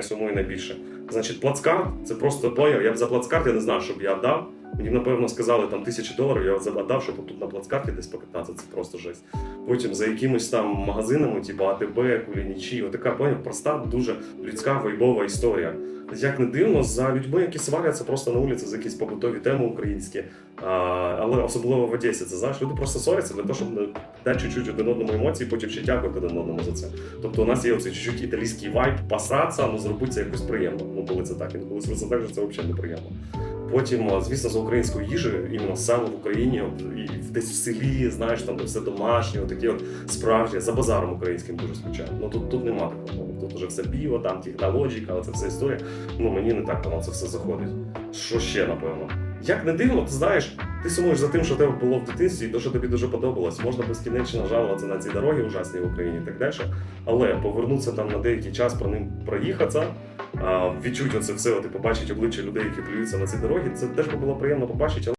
мене сумує найбільше. Значить, плацкарт це просто поняв. Я б за плацкарт я не знав, щоб я дав. Мені, напевно, сказали там тисячі доларів, я от дав, щоб тут на плацкарті десь покататися, це просто жесть. Потім за якимось там магазинами, типу АТБ, Кулінічі, отака поняв, проста, дуже людська вайбова історія. Як не дивно, за людьми, які сваряться просто на вулиці за якісь побутові теми українські, але особливо в Одесі, це знаєш, люди просто ссоряться для того, щоб дати чуть-чуть один одному емоції, потім ще дякувати один одному за це. Тобто у нас є оцей чуть-чуть італійський вайб, пасатися, ну зробити це якось приємно. Ну, коли це так, інколи це так, що це взагалі неприємно. Потім, звісно, за українською їжею, іменно саме в Україні, і десь в селі, знаєш, там все домашнє, такі от справжні, за базаром українським дуже скучаю. Ну тут, тут нема такого. Тут вже все біо, там технологіка, але це все історія. Ну мені не так воно це все заходить. Що ще, напевно? Як не дивно, ти знаєш, ти сумуєш за тим, що тебе було в дитинстві, і то, що тобі дуже подобалось. Можна безкінечно жалуватися на ці дороги ужасні в Україні так далі. Але повернутися там на деякий час про ним проїхатися, відчути оце все, ти побачить обличчя людей, які плюються на ці дороги, це теж би було приємно побачити.